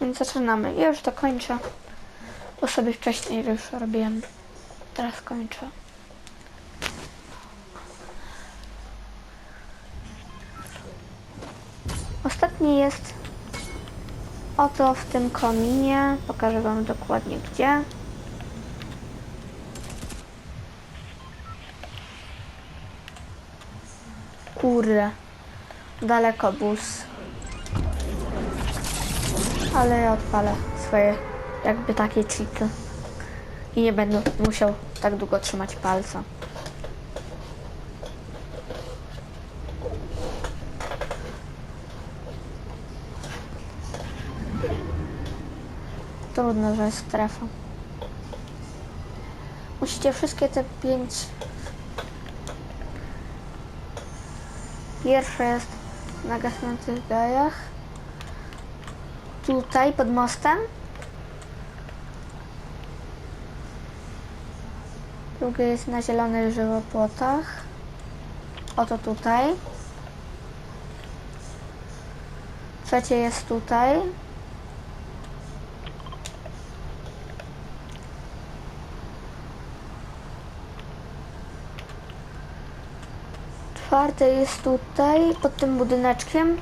Więc zaczynamy. Ja już to kończę. Bo sobie wcześniej już robiłem. Teraz kończę. Ostatni jest oto w tym kominie. Pokażę Wam dokładnie gdzie. Kurde. Daleko bus. Ale ja odpalę swoje jakby takie cheaty. I nie będę musiał tak długo trzymać palca. Trudno, że jest strefa. Musicie wszystkie te pięć... Pierwsze jest na gasnących gajach. Tutaj pod mostem. Drugie jest na zielonych żywopłotach. Oto tutaj. Trzecie jest tutaj. Czwarte jest tutaj, pod tym budyneczkiem.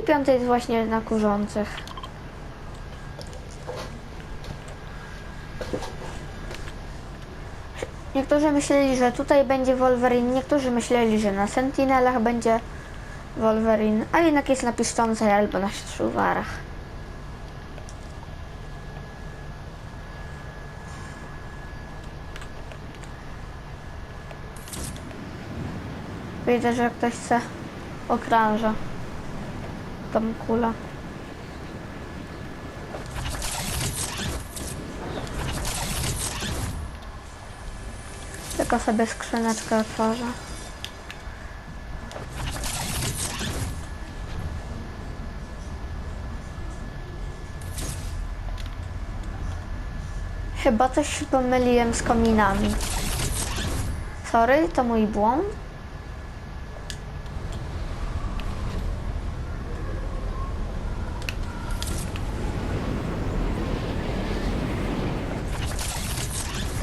I piąte jest właśnie na kurzących. Niektórzy myśleli, że tutaj będzie Wolverine, niektórzy myśleli, że na Sentinelach będzie Wolverine, a jednak jest na piszczącej albo na szuwarach. Widzę, że ktoś chce okrąża tą kulę. Tylko sobie skrzyneczkę otworzę. Chyba coś pomyliłem z kominami. Sorry, to mój błąd.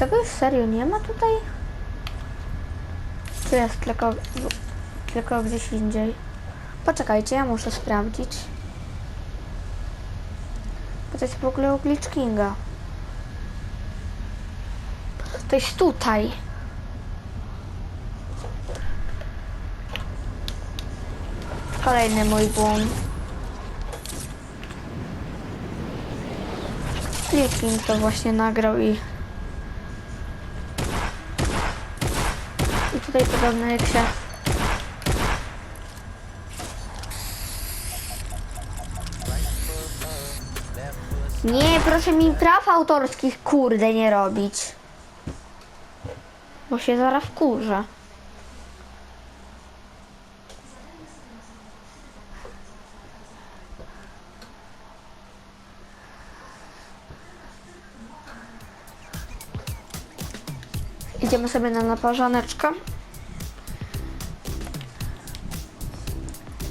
Tego już serio nie ma tutaj? Tu jest tylko, tylko gdzieś indziej. Poczekajcie, ja muszę sprawdzić. Bo to jest w ogóle u Glitch Kinga. To jest tutaj. Kolejny mój błąd. Glitch King to właśnie nagrał i tutaj podobno jak się... Nie, proszę mi praw autorskich kurde nie robić. Bo się zaraz wkurzę. Idziemy sobie na naparzaneczkę.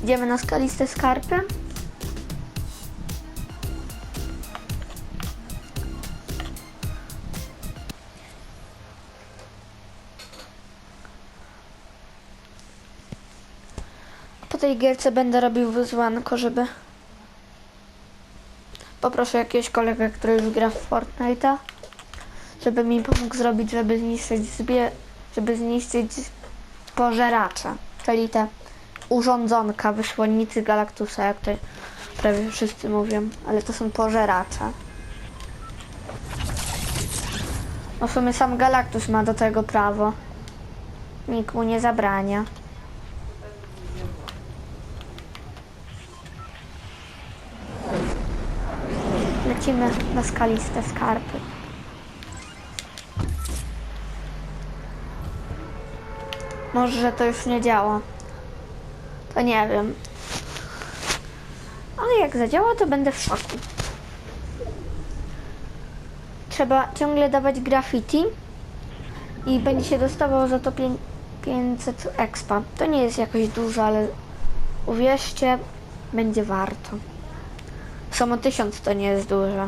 Idziemy na skaliste skarpy. Po tej gierce będę robił wyzwanko, żeby... Poproszę jakiegoś kolegę, który już gra w Fortnite'a żeby mi pomógł zrobić, żeby zniszczyć zbie, żeby zniszczyć pożeracze, czyli te urządzonka, wysłannicy Galactusa, jak to prawie wszyscy mówią, ale to są pożeracze. No w sumie sam Galactus ma do tego prawo. Nikt mu nie zabrania. Lecimy na skaliste skarpy. Może to już nie działa. To nie wiem. Ale jak zadziała, to będę w szoku. Trzeba ciągle dawać graffiti i będzie się dostawał za to pię- 500 expa. To nie jest jakoś dużo, ale uwierzcie, będzie warto. samo tysiąc to nie jest dużo.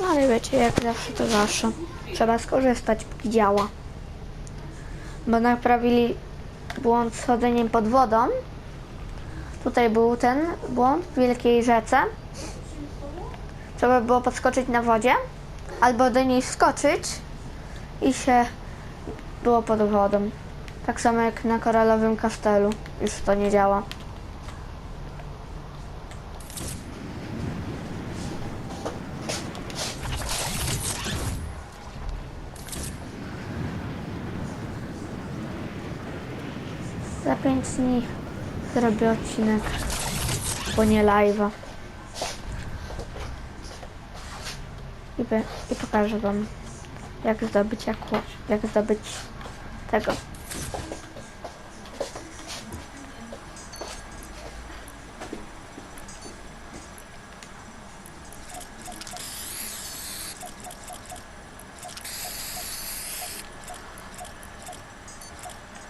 No ale wiecie, jak zawsze to zawsze. Trzeba skorzystać, póki działa. Bo naprawili błąd z chodzeniem pod wodą. Tutaj był ten błąd w wielkiej rzece. Trzeba było podskoczyć na wodzie, albo do niej wskoczyć i się było pod wodą. Tak samo jak na koralowym kasztelu. Już to nie działa. Za 5 dni zrobię odcinek, bo nie live'a. I, I pokażę wam, jak zdobyć jakło, jak zdobyć tego.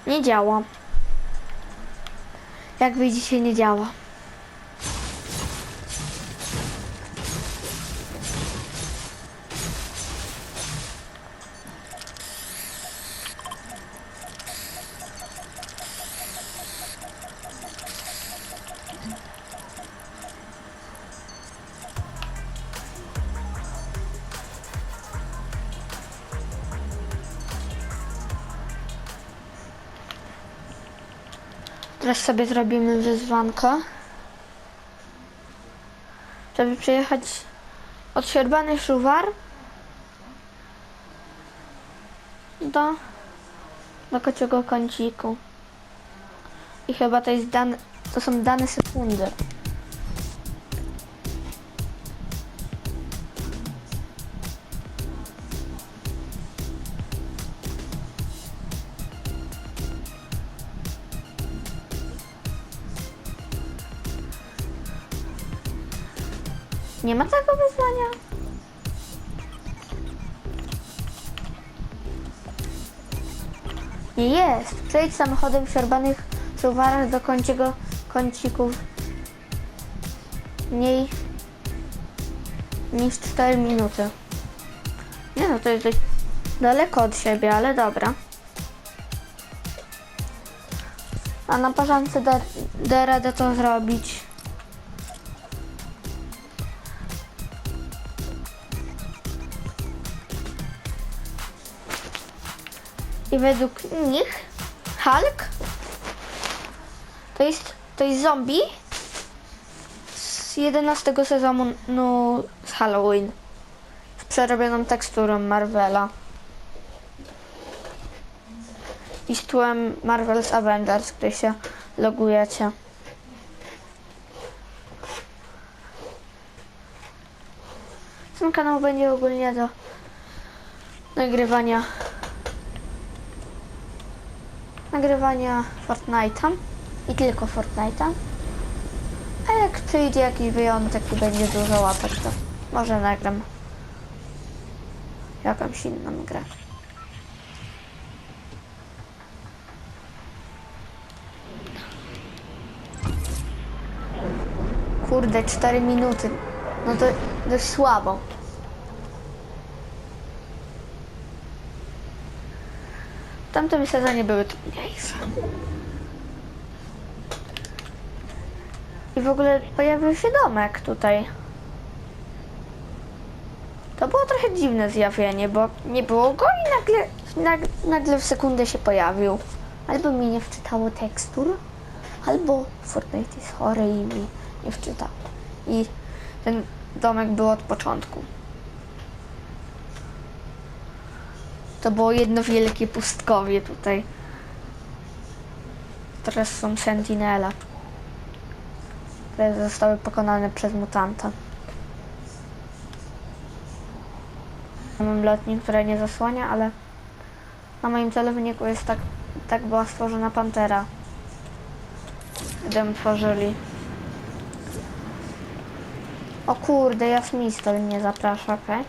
Nie działa. Jak widzicie, nie działa. Teraz sobie zrobimy wyzwanko. Żeby przejechać od Sierbany Szuwar do, do kociego kąciku. I chyba to jest dane, to są dane sekundy. Nie ma tego wyzwania. Nie jest. Przejdź samochodem w siorbanych suwarach do kąciego kącików mniej niż 4 minuty. Nie no, to jest dość daleko od siebie, ale dobra. A na parzance da, da radę to zrobić. I według nich Hulk to jest, to jest zombie z 11 sezonu no, z Halloween. Z przerobioną teksturą Marvela. I z tłem Marvel's Avengers, gdy się logujecie. Ten kanał będzie ogólnie do nagrywania nagrywania Fortnite'a i tylko Fortnite'a. A jak przyjdzie jakiś wyjątek i będzie dużo łapek, to może nagram jakąś inną grę. Kurde, 4 minuty. No to dość słabo. Tamtym sezonie były trudniejsze. I w ogóle pojawił się domek tutaj. To było trochę dziwne zjawienie, bo nie było go i nagle, nag, nagle w sekundę się pojawił. Albo mi nie wczytało tekstur, albo Fortnite jest chory i mi nie wczytał. I ten domek był od początku. To było jedno wielkie pustkowie tutaj. Teraz są sentinele, które zostały pokonane przez mutanta. Mam lotnik, które nie zasłania, ale na moim celowniku jest tak, tak była stworzona pantera. Gdy ją tworzyli. O kurde, Jasmistol mnie zaprasza, okej.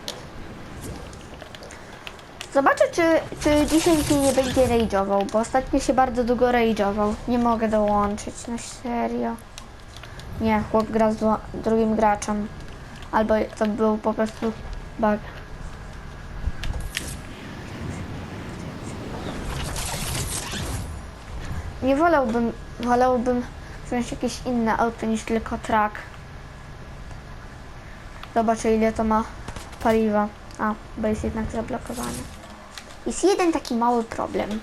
Zobaczę, czy, czy dzisiaj się nie będzie rage'ował, bo ostatnio się bardzo długo rage'ował. Nie mogę dołączyć, na serio. Nie, chłop gra z drugim graczem. Albo to był po prostu bug. Nie wolałbym, wolałbym wziąć jakieś inne auto niż tylko track. Zobaczę ile to ma paliwa. A, bo jest jednak zablokowane. Jest jeden taki mały problem.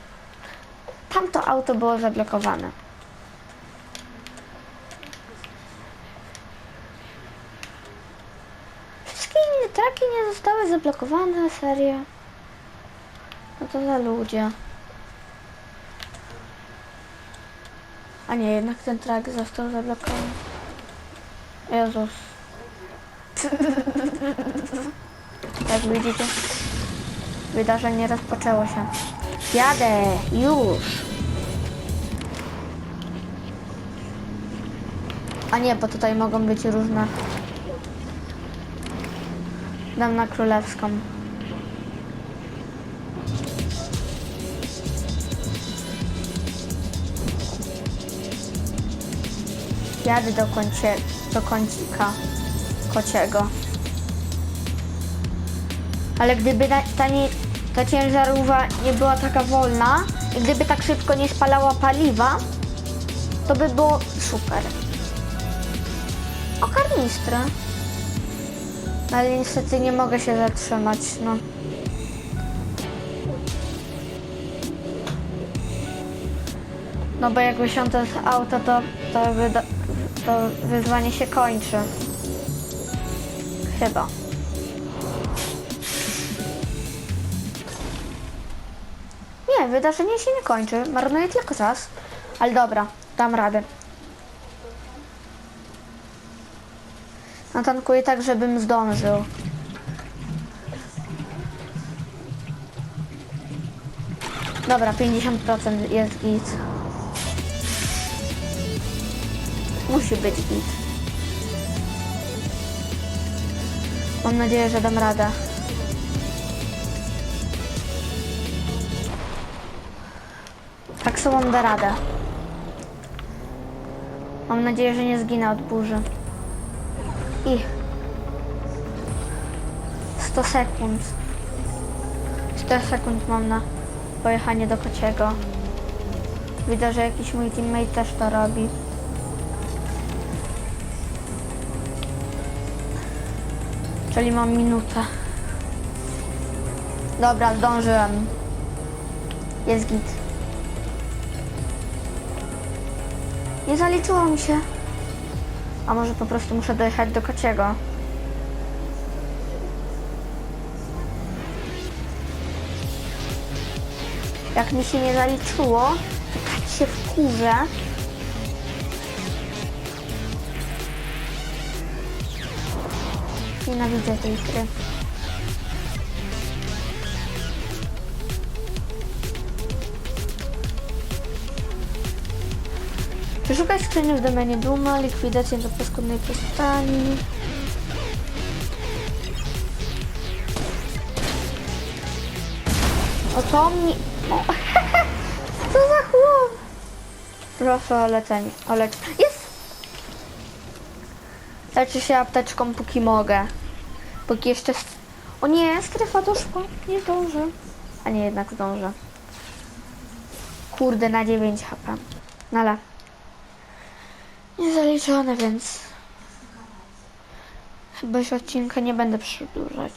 Tamto auto było zablokowane. Wszystkie inne traki nie zostały zablokowane, serio. No to za ludzie. A nie, jednak ten trak został zablokowany. Jezus. Jak widzicie, wydarzenie rozpoczęło się. Jadę, już. A nie, bo tutaj mogą być różne. Dam na królewską. Jadę do, kącie, do kącika kociego. Ale gdyby ta, ta, nie, ta ciężarówka nie była taka wolna i gdyby tak szybko nie spalała paliwa, to by było super. O, karnistry. Ale niestety nie mogę się zatrzymać, no. No bo jak wysiądę z auta, to, to, to wyzwanie się kończy. Chyba. Nie, wydarzenie się nie kończy. Marnuję tylko czas. Ale dobra, dam radę. Natankuję tak, żebym zdążył. Dobra, 50% jest git. Musi być git. Mam nadzieję, że dam radę. Sobą da radę. Mam nadzieję, że nie zginę od burzy. I 100 sekund. 4 sekund mam na pojechanie do kociego. Widzę, że jakiś mój teammate też to robi. Czyli mam minutę. Dobra, zdążyłem. Jest git. Nie zaliczyło mi się. A może po prostu muszę dojechać do kociego? Jak mi się nie zaliczyło, to tak się wkurzę. Nienawidzę tej gry. Wyszukaj skrzynię w domenie Duma, likwidację do paskudnej przystani. O to mi... O. Co za chłop? Proszę o leczenie. O. Jest! Leczę się apteczką póki mogę. Póki jeszcze... O nie, strefa doszła. Nie zdążę. A nie, jednak zdążę. Kurde, na 9 HP. Ale... Niezaliczone, więc... Chyba już odcinka nie będę przedłużać.